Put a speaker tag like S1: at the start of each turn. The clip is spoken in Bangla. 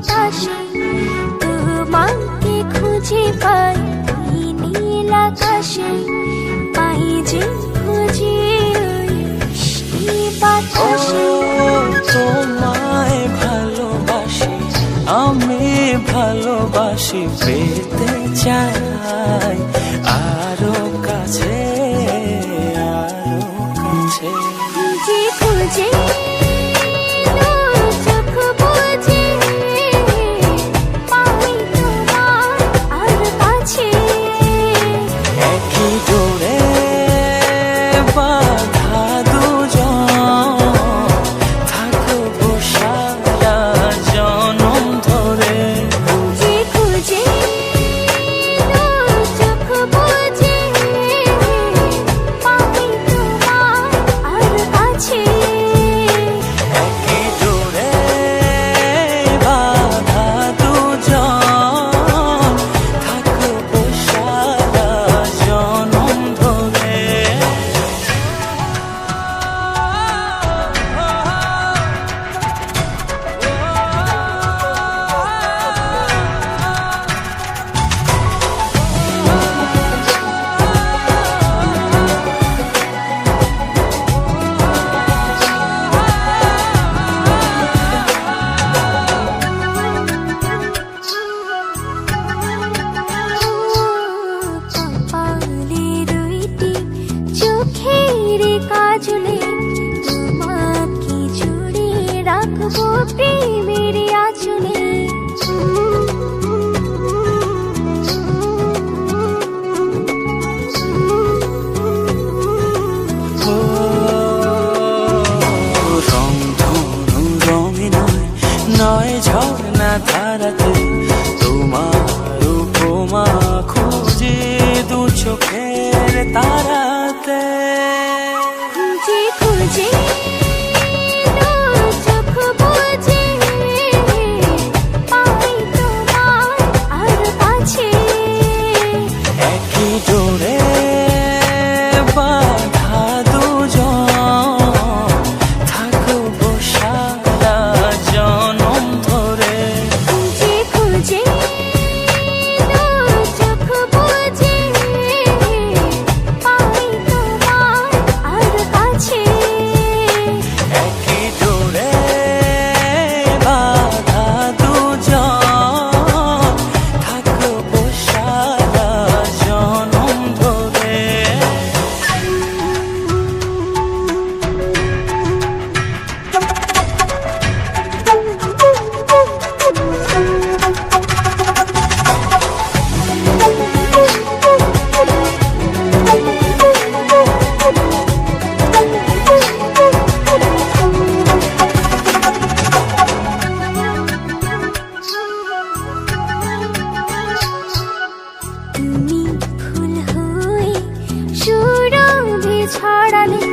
S1: বাতাসে তোমাকে খুঁজে পাই নীল আকাশে। পাই যে খুঁজে বৃষ্টি
S2: তোমায় ভালোবাসি আমি ভালোবাসি পেতে চাই আরও কাছে আরও কাছে।
S1: খুঁজে খুঁজে রাখব প্রেমের
S2: রঙে নয় নয় ঝর্ণা ধারাতে তোমার উপমা খুঁজে দু চোখের তারাতে।
S1: খুঁজে খুঁজে
S2: ছড়ালে